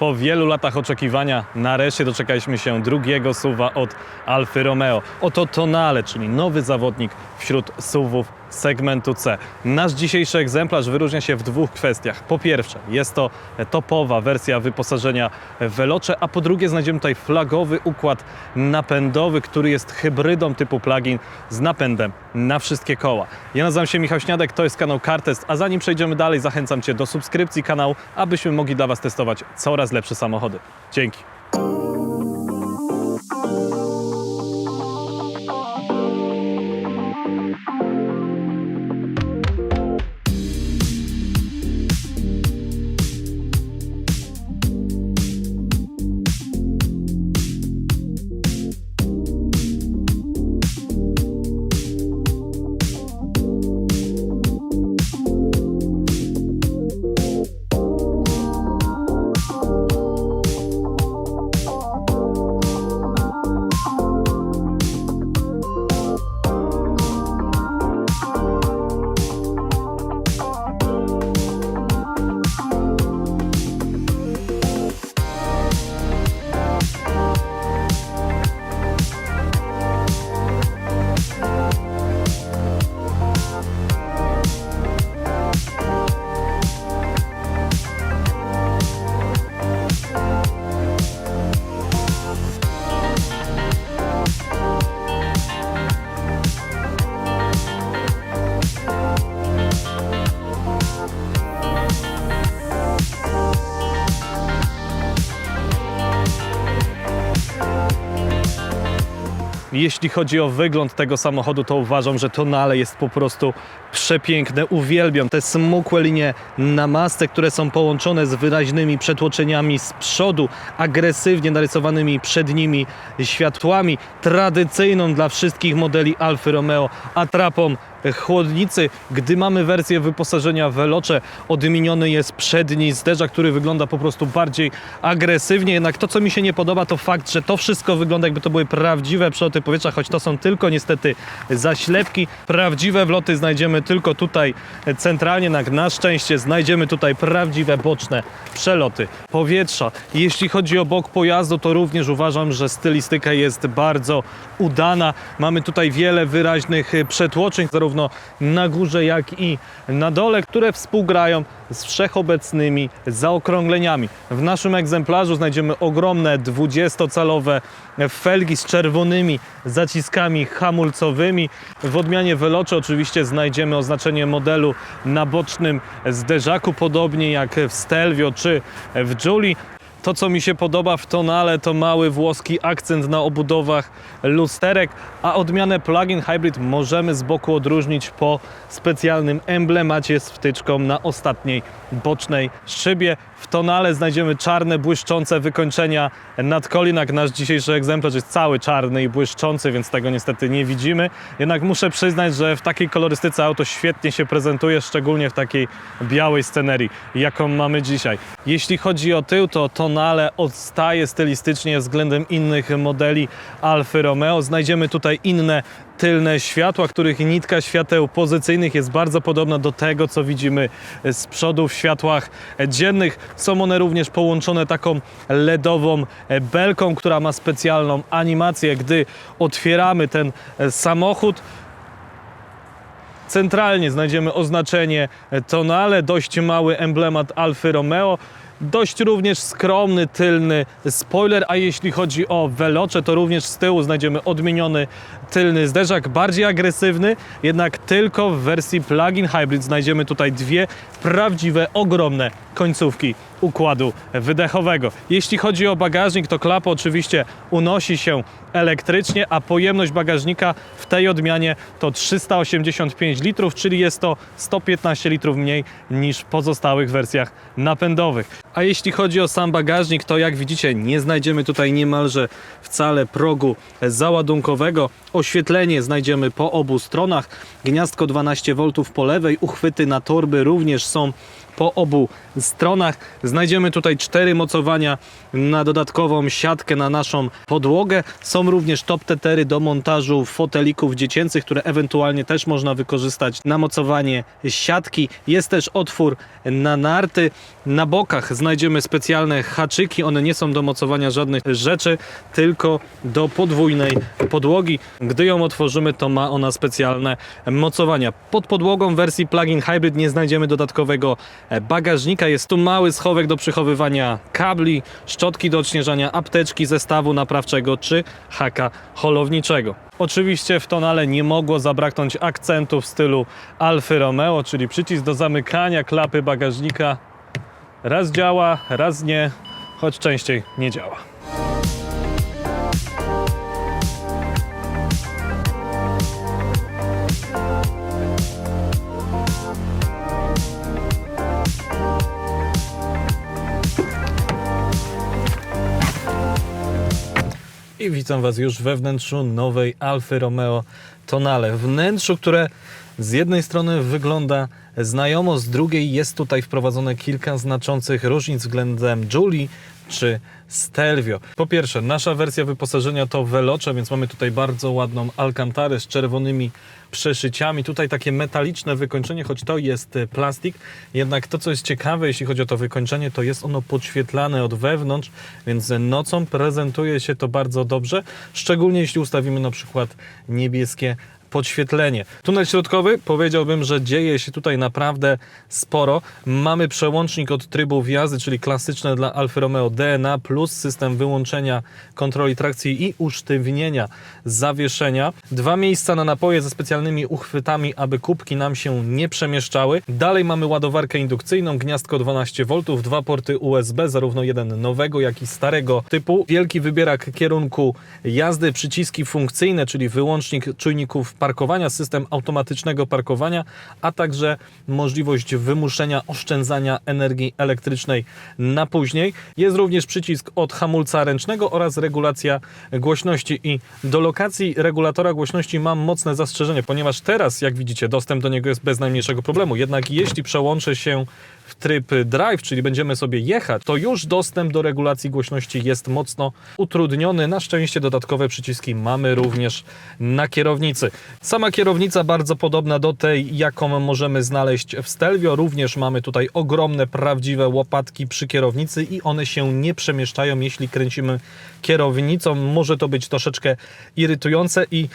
Po wielu latach oczekiwania nareszcie doczekaliśmy się drugiego suwa od Alfy Romeo. Oto Tonale, czyli nowy zawodnik wśród suwów segmentu C. Nasz dzisiejszy egzemplarz wyróżnia się w dwóch kwestiach. Po pierwsze, jest to topowa wersja wyposażenia w Veloce, a po drugie znajdziemy tutaj flagowy układ napędowy, który jest hybrydą typu plug-in z napędem na wszystkie koła. Ja nazywam się Michał Śniadek, to jest kanał CarTest, a zanim przejdziemy dalej, zachęcam Cię do subskrypcji kanału, abyśmy mogli dla Was testować coraz lepsze samochody. Dzięki. Jeśli chodzi o wygląd tego samochodu, to uważam, że Tonale jest po prostu przepiękne. Uwielbiam te smukłe linie na masce, które są połączone z wyraźnymi przetłoczeniami z przodu, agresywnie narysowanymi przednimi światłami, tradycyjną dla wszystkich modeli Alfy Romeo atrapą chłodnicy. Gdy mamy wersję wyposażenia Veloce, odmieniony jest przedni zderzak, który wygląda po prostu bardziej agresywnie. Jednak to, co mi się nie podoba, to fakt, że to wszystko wygląda jakby to były prawdziwe przeloty powietrza, choć to są tylko niestety zaślepki. Prawdziwe wloty znajdziemy tylko tutaj centralnie, na, na szczęście znajdziemy tutaj prawdziwe boczne przeloty powietrza. Jeśli chodzi o bok pojazdu, to również uważam, że stylistyka jest bardzo udana. Mamy tutaj wiele wyraźnych przetłoczeń, zarówno na górze, jak i na dole, które współgrają z wszechobecnymi zaokrągleniami. W naszym egzemplarzu znajdziemy ogromne 20-calowe felgi z czerwonymi zaciskami hamulcowymi. W odmianie Veloce oczywiście znajdziemy oznaczenie modelu na bocznym zderzaku, podobnie jak w Stelvio czy w Julie. To, co mi się podoba w Tonale, to mały włoski akcent na obudowach lusterek, a odmianę plug-in hybrid możemy z boku odróżnić po specjalnym emblemacie z wtyczką na ostatniej bocznej szybie. W Tonale znajdziemy czarne, błyszczące wykończenia nadkolinak. Nasz dzisiejszy egzemplarz jest cały czarny i błyszczący, więc tego niestety nie widzimy. Jednak muszę przyznać, że w takiej kolorystyce auto świetnie się prezentuje, szczególnie w takiej białej scenerii, jaką mamy dzisiaj. Jeśli chodzi o tył, to Tonale odstaje stylistycznie względem innych modeli Alfy Romeo. Znajdziemy tutaj inne tylne światła, których nitka świateł pozycyjnych jest bardzo podobna do tego, co widzimy z przodu w światłach dziennych. Są one również połączone taką LEDową belką, która ma specjalną animację. Gdy otwieramy ten samochód, Centralnie znajdziemy oznaczenie Tonale, dość mały emblemat Alfy Romeo. Dość również skromny tylny spoiler, a jeśli chodzi o Veloce, to również z tyłu znajdziemy odmieniony tylny zderzak, bardziej agresywny, jednak tylko w wersji plug-in hybrid. Znajdziemy tutaj dwie prawdziwe, ogromne końcówki układu wydechowego. Jeśli chodzi o bagażnik, to klapa oczywiście unosi się elektrycznie, a pojemność bagażnika w tej odmianie to 385 litrów, czyli jest to 115 litrów mniej niż w pozostałych wersjach napędowych. A jeśli chodzi o sam bagażnik, to jak widzicie nie znajdziemy tutaj niemalże wcale progu załadunkowego. Oświetlenie znajdziemy po obu stronach. Gniazdko 12 V po lewej, uchwyty na torby również są po obu stronach. Znajdziemy tutaj cztery mocowania na dodatkową siatkę na naszą podłogę. Są również top tetery do montażu fotelików dziecięcych, które ewentualnie też można wykorzystać na mocowanie siatki. Jest też otwór na narty. Na bokach znajdziemy specjalne haczyki. One nie są do mocowania żadnych rzeczy, tylko do podwójnej podłogi. Gdy ją otworzymy, to ma ona specjalne mocowania. Pod podłogą wersji plug-in hybrid nie znajdziemy dodatkowego bagażnika. Jest tu mały schowek do przechowywania kabli, szczotki do odśnieżania, apteczki, zestawu naprawczego czy haka holowniczego. Oczywiście w tonale nie mogło zabraknąć akcentu w stylu Alfy Romeo, czyli przycisk do zamykania klapy bagażnika. Raz działa, raz nie, choć częściej nie działa. I witam Was już we wnętrzu nowej Alfy Romeo Tonale. Wnętrzu, które z jednej strony wygląda znajomo, z drugiej jest tutaj wprowadzone kilka znaczących różnic względem Julie czy Stelvio. Po pierwsze, nasza wersja wyposażenia to Veloce, więc mamy tutaj bardzo ładną alkantarę z czerwonymi przeszyciami. Tutaj takie metaliczne wykończenie, choć to jest e, plastik. Jednak to, co jest ciekawe, jeśli chodzi o to wykończenie, to jest ono podświetlane od wewnątrz, więc nocą prezentuje się to bardzo dobrze, szczególnie jeśli ustawimy na przykład niebieskie podświetlenie. Tunel środkowy powiedziałbym, że dzieje się tutaj naprawdę sporo. Mamy przełącznik od trybów jazdy, czyli klasyczne dla Alfa Romeo DNA plus system wyłączenia kontroli trakcji i usztywnienia zawieszenia. Dwa miejsca na napoje ze specjalnymi uchwytami, aby kubki nam się nie przemieszczały. Dalej mamy ładowarkę indukcyjną, gniazdko 12 V, dwa porty USB, zarówno jeden nowego, jak i starego typu. Wielki wybierak kierunku jazdy, przyciski funkcyjne, czyli wyłącznik czujników parkowania, system automatycznego parkowania, a także możliwość wymuszenia oszczędzania energii elektrycznej na później. Jest również przycisk od hamulca ręcznego oraz regulacja głośności i do lokacji regulatora głośności mam mocne zastrzeżenie, ponieważ teraz, jak widzicie, dostęp do niego jest bez najmniejszego problemu. Jednak jeśli przełączę się w tryb drive, czyli będziemy sobie jechać, to już dostęp do regulacji głośności jest mocno utrudniony. Na szczęście dodatkowe przyciski mamy również na kierownicy. Sama kierownica bardzo podobna do tej, jaką możemy znaleźć w Stelvio. Również mamy tutaj ogromne, prawdziwe łopatki przy kierownicy i one się nie przemieszczają, jeśli kręcimy kierownicą. Może to być troszeczkę irytujące i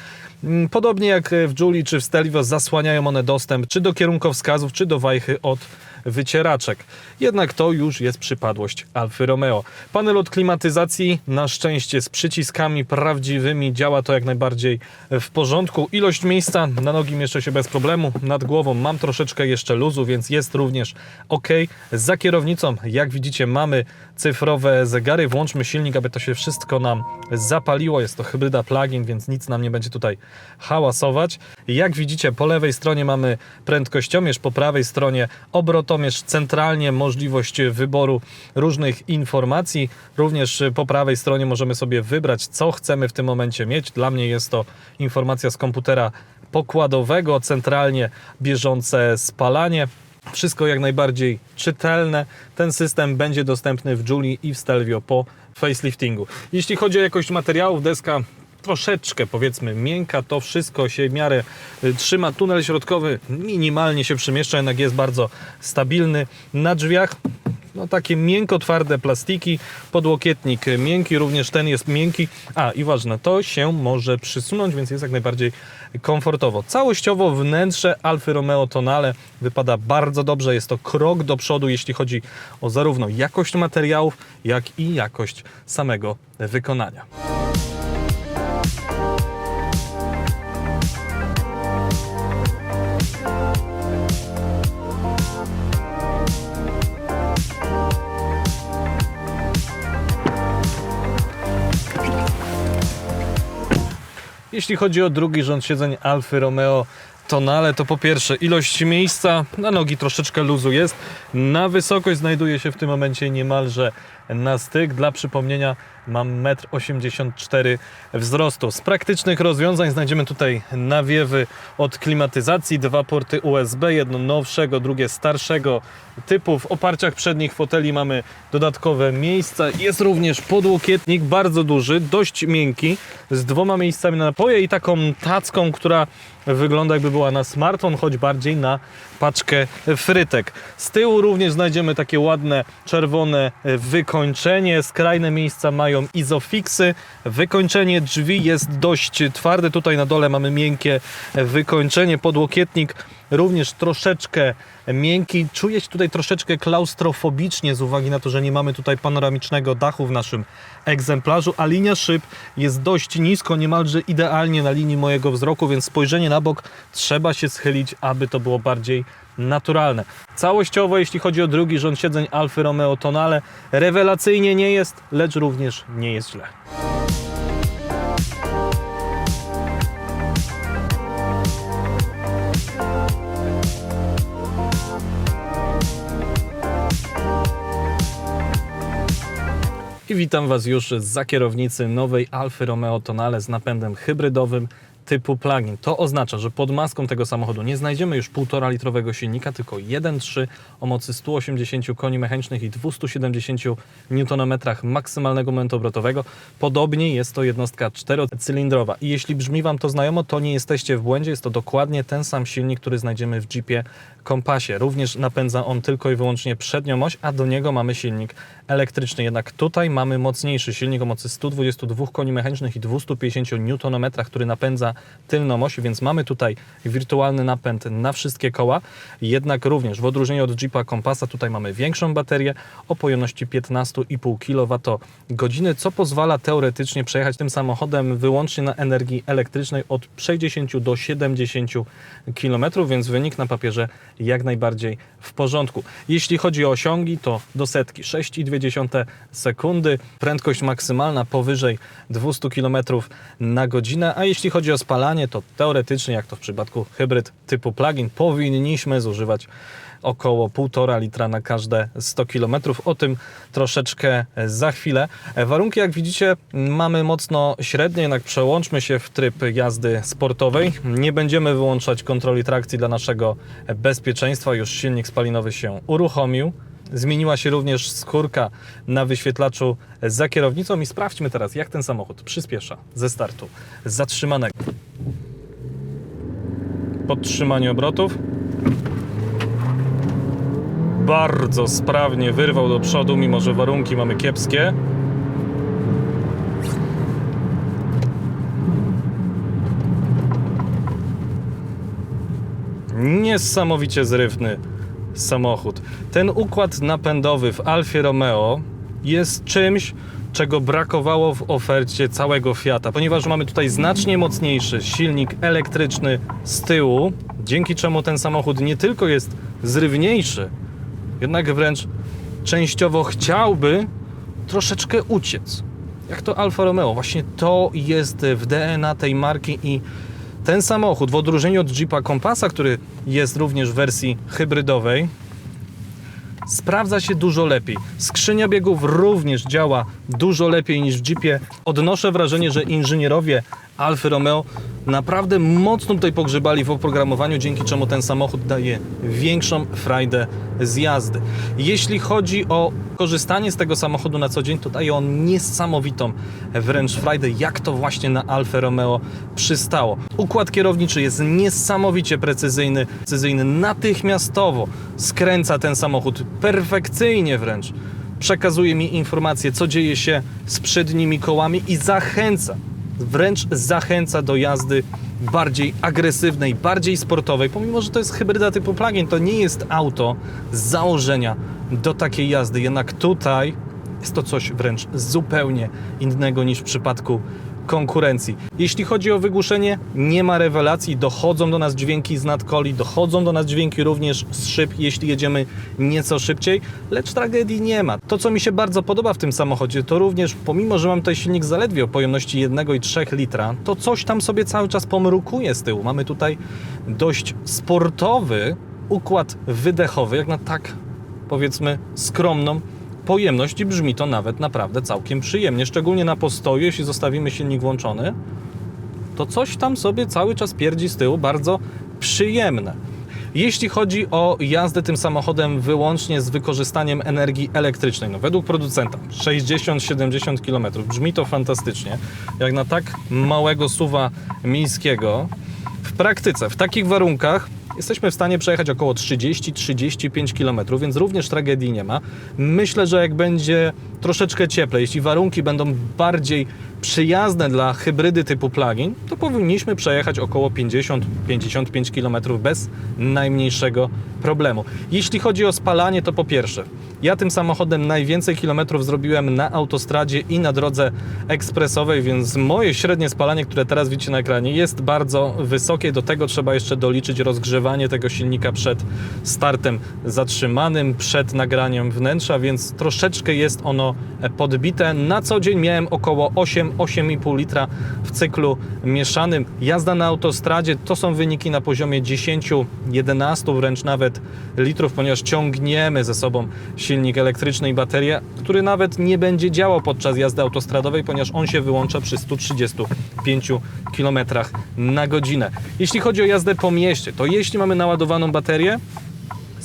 mm, podobnie jak w Julie czy w Stelvio zasłaniają one dostęp czy do kierunkowskazów, czy do wajchy od wycieraczek. Jednak to już jest przypadłość Alfy Romeo. Panel od klimatyzacji na szczęście z przyciskami prawdziwymi działa to jak najbardziej w porządku. Ilość miejsca na nogi mieszczę się bez problemu. Nad głową mam troszeczkę jeszcze luzu, więc jest również ok. Za kierownicą, jak widzicie, mamy cyfrowe zegary. Włączmy silnik, aby to się wszystko nam zapaliło. Jest to hybryda plug-in, więc nic nam nie będzie tutaj hałasować. Jak widzicie, po lewej stronie mamy prędkościomierz, po prawej stronie obrotomierz, centralnie możliwość wyboru różnych informacji. Również po prawej stronie możemy sobie wybrać, co chcemy w tym momencie mieć. Dla mnie jest to informacja z komputera pokładowego, centralnie bieżące spalanie. Wszystko jak najbardziej czytelne. Ten system będzie dostępny w Julie i w Stelvio po faceliftingu. Jeśli chodzi o jakość materiałów, deska troszeczkę powiedzmy miękka, to wszystko się w miarę y, trzyma. Tunel środkowy minimalnie się przemieszcza, jednak jest bardzo stabilny. Na drzwiach no takie miękko twarde plastiki, podłokietnik miękki, również ten jest miękki. A i ważne, to się może przysunąć, więc jest jak najbardziej komfortowo. Całościowo wnętrze Alfy Romeo Tonale wypada bardzo dobrze. Jest to krok do przodu, jeśli chodzi o zarówno jakość materiałów, jak i jakość samego wykonania. Jeśli chodzi o drugi rząd siedzeń Alfy Romeo tonale to po pierwsze ilość miejsca, na nogi troszeczkę luzu jest, na wysokość znajduje się w tym momencie niemalże na styk. Dla przypomnienia mam 1,84 m wzrostu. Z praktycznych rozwiązań znajdziemy tutaj nawiewy od klimatyzacji, dwa porty USB, jedno nowszego, drugie starszego typu. W oparciach przednich foteli mamy dodatkowe miejsca. Jest również podłokietnik, bardzo duży, dość miękki, z dwoma miejscami na napoje i taką tacką, która wygląda jakby była na smartfon, choć bardziej na paczkę frytek. Z tyłu również znajdziemy takie ładne czerwone wykończenie. Skrajne miejsca mają izofixy. Wykończenie drzwi jest dość twarde. Tutaj na dole mamy miękkie wykończenie. Podłokietnik również troszeczkę miękki. Czuję się tutaj troszeczkę klaustrofobicznie z uwagi na to, że nie mamy tutaj panoramicznego dachu w naszym egzemplarzu, a linia szyb jest dość nisko, niemalże idealnie na linii mojego wzroku, więc spojrzenie na bok trzeba się schylić, aby to było bardziej naturalne. Całościowo, jeśli chodzi o drugi rząd siedzeń Alfy Romeo Tonale, rewelacyjnie nie jest, lecz również nie jest źle. I witam Was już za kierownicy nowej Alfy Romeo Tonale z napędem hybrydowym typu plug-in. To oznacza, że pod maską tego samochodu nie znajdziemy już 1,5 litrowego silnika, tylko 1.3 o mocy 180 koni mechanicznych i 270 Nm maksymalnego momentu obrotowego. Podobnie jest to jednostka czterocylindrowa. I jeśli brzmi Wam to znajomo, to nie jesteście w błędzie. Jest to dokładnie ten sam silnik, który znajdziemy w Jeepie Kompassie. Również napędza on tylko i wyłącznie przednią oś, a do niego mamy silnik elektryczny. Jednak tutaj mamy mocniejszy silnik o mocy 122 koni mechanicznych i 250 Nm, który napędza tylną oś, więc mamy tutaj wirtualny napęd na wszystkie koła. Jednak również w odróżnieniu od Jeepa Kompasa tutaj mamy większą baterię o pojemności 15,5 kWh, co pozwala teoretycznie przejechać tym samochodem wyłącznie na energii elektrycznej od 60 do 70 km, więc wynik na papierze jak najbardziej w porządku. Jeśli chodzi o osiągi, to do setki 6,2 sekundy, prędkość maksymalna powyżej 200 km na godzinę, a jeśli chodzi o spalanie, to teoretycznie, jak to w przypadku hybryd typu plug-in, powinniśmy zużywać około 1,5 litra na każde 100 km. O tym troszeczkę za chwilę. Warunki, jak widzicie, mamy mocno średnie, jednak przełączmy się w tryb jazdy sportowej. Nie będziemy wyłączać kontroli trakcji dla naszego bezpieczeństwa. Już silnik spalinowy się uruchomił. Zmieniła się również skórka na wyświetlaczu za kierownicą i sprawdźmy teraz, jak ten samochód przyspiesza ze startu zatrzymanego. Podtrzymanie obrotów. Bardzo sprawnie wyrwał do przodu, mimo że warunki mamy kiepskie. Niesamowicie zrywny samochód. Ten układ napędowy w Alfie Romeo jest czymś, czego brakowało w ofercie całego Fiata, ponieważ mamy tutaj znacznie mocniejszy silnik elektryczny z tyłu, dzięki czemu ten samochód nie tylko jest zrywniejszy, jednak wręcz częściowo chciałby troszeczkę uciec. Jak to Alfa Romeo. Właśnie to jest w DNA tej marki i ten samochód, w odróżnieniu od Jeepa Kompasa, który jest również w wersji hybrydowej, sprawdza się dużo lepiej. Skrzynia biegów również działa dużo lepiej niż w Jeepie. Odnoszę wrażenie, że inżynierowie Alfa Romeo naprawdę mocno tutaj pogrzebali w oprogramowaniu, dzięki czemu ten samochód daje większą frajdę z jazdy. Jeśli chodzi o korzystanie z tego samochodu na co dzień, to daje on niesamowitą wręcz frajdę, jak to właśnie na Alfa Romeo przystało. Układ kierowniczy jest niesamowicie precyzyjny, precyzyjny natychmiastowo skręca ten samochód perfekcyjnie wręcz. Przekazuje mi informacje, co dzieje się z przednimi kołami i zachęca wręcz zachęca do jazdy bardziej agresywnej, bardziej sportowej. Pomimo, że to jest hybryda typu plug-in, to nie jest auto z założenia do takiej jazdy. Jednak tutaj jest to coś wręcz zupełnie innego niż w przypadku konkurencji. Jeśli chodzi o wygłuszenie, nie ma rewelacji, dochodzą do nas dźwięki z nadkoli, dochodzą do nas dźwięki również z szyb, jeśli jedziemy nieco szybciej, lecz tragedii nie ma. To, co mi się bardzo podoba w tym samochodzie, to również, pomimo, że mam tutaj silnik zaledwie o pojemności 1,3 litra, to coś tam sobie cały czas pomrukuje z tyłu. Mamy tutaj dość sportowy układ wydechowy, jak na tak, powiedzmy, skromną pojemność i brzmi to nawet naprawdę całkiem przyjemnie, szczególnie na postoju, jeśli zostawimy silnik włączony, to coś tam sobie cały czas pierdzi z tyłu, bardzo przyjemne. Jeśli chodzi o jazdę tym samochodem wyłącznie z wykorzystaniem energii elektrycznej, no według producenta 60-70 km, brzmi to fantastycznie, jak na tak małego suwa miejskiego. W praktyce, w takich warunkach jesteśmy w stanie przejechać około 30-35 km, więc również tragedii nie ma. Myślę, że jak będzie troszeczkę cieplej, jeśli warunki będą bardziej przyjazne dla hybrydy typu plug-in, to powinniśmy przejechać około 50-55 km bez najmniejszego problemu. Jeśli chodzi o spalanie, to po pierwsze, ja tym samochodem najwięcej kilometrów zrobiłem na autostradzie i na drodze ekspresowej, więc moje średnie spalanie, które teraz widzicie na ekranie, jest bardzo wysokie. Do tego trzeba jeszcze doliczyć rozgrzewanie tego silnika przed startem zatrzymanym, przed nagraniem wnętrza, więc troszeczkę jest ono podbite. Na co dzień miałem około 8-8,5 litra w cyklu mieszanym. Jazda na autostradzie to są wyniki na poziomie 10-11 wręcz nawet litrów, ponieważ ciągniemy ze sobą silnik elektryczny i baterię, który nawet nie będzie działał podczas jazdy autostradowej, ponieważ on się wyłącza przy 135 km na godzinę. Jeśli chodzi o jazdę po mieście, to jeśli mamy naładowaną baterię,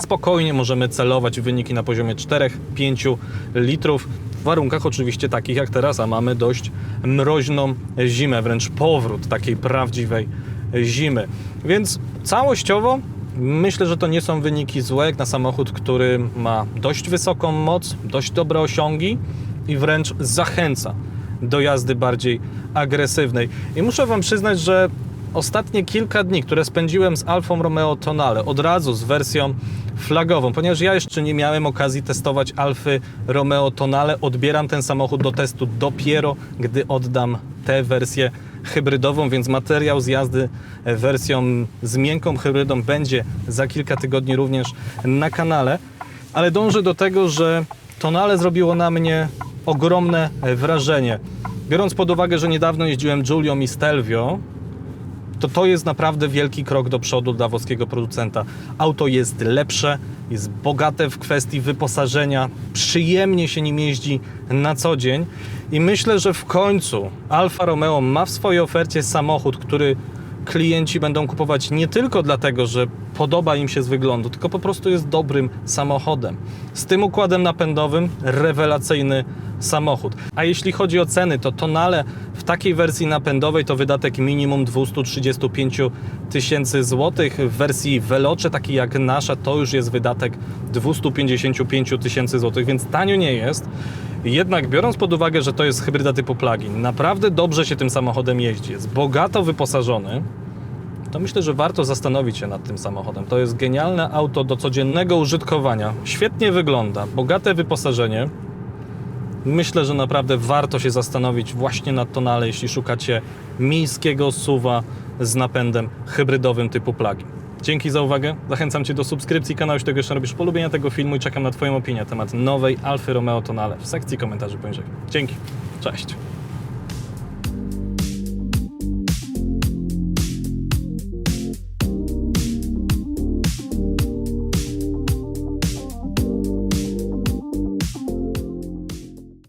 spokojnie możemy celować wyniki na poziomie 4-5 litrów. W warunkach oczywiście takich jak teraz, a mamy dość mroźną zimę, wręcz powrót takiej prawdziwej zimy. Więc całościowo myślę, że to nie są wyniki złe, jak na samochód, który ma dość wysoką moc, dość dobre osiągi i wręcz zachęca do jazdy bardziej agresywnej. I muszę Wam przyznać, że ostatnie kilka dni, które spędziłem z Alfą Romeo Tonale, od razu z wersją flagową, ponieważ ja jeszcze nie miałem okazji testować Alfy Romeo Tonale, odbieram ten samochód do testu dopiero, gdy oddam tę wersję hybrydową, więc materiał z jazdy wersją z miękką hybrydą będzie za kilka tygodni również na kanale, ale dążę do tego, że Tonale zrobiło na mnie ogromne wrażenie. Biorąc pod uwagę, że niedawno jeździłem Giulią i Stelvio, to to jest naprawdę wielki krok do przodu dla włoskiego producenta. Auto jest lepsze, jest bogate w kwestii wyposażenia, przyjemnie się nim jeździ na co dzień i myślę, że w końcu Alfa Romeo ma w swojej ofercie samochód, który klienci będą kupować nie tylko dlatego, że podoba im się z wyglądu, tylko po prostu jest dobrym samochodem. Z tym układem napędowym rewelacyjny samochód. A jeśli chodzi o ceny, to Tonale w takiej wersji napędowej to wydatek minimum 235 tysięcy złotych. W wersji Veloce, takiej jak nasza, to już jest wydatek 255 tysięcy złotych, więc tanio nie jest. Jednak biorąc pod uwagę, że to jest hybryda typu plug-in, naprawdę dobrze się tym samochodem jeździ. Jest bogato wyposażony, to myślę, że warto zastanowić się nad tym samochodem. To jest genialne auto do codziennego użytkowania. Świetnie wygląda, bogate wyposażenie. Myślę, że naprawdę warto się zastanowić właśnie nad Tonale, jeśli szukacie miejskiego suwa z napędem hybrydowym typu plug-in. Dzięki za uwagę. Zachęcam Cię do subskrypcji kanału, jeśli tego jeszcze robisz, polubienia tego filmu i czekam na Twoją opinię na temat nowej Alfy Romeo Tonale w sekcji komentarzy poniżej. Dzięki. Cześć.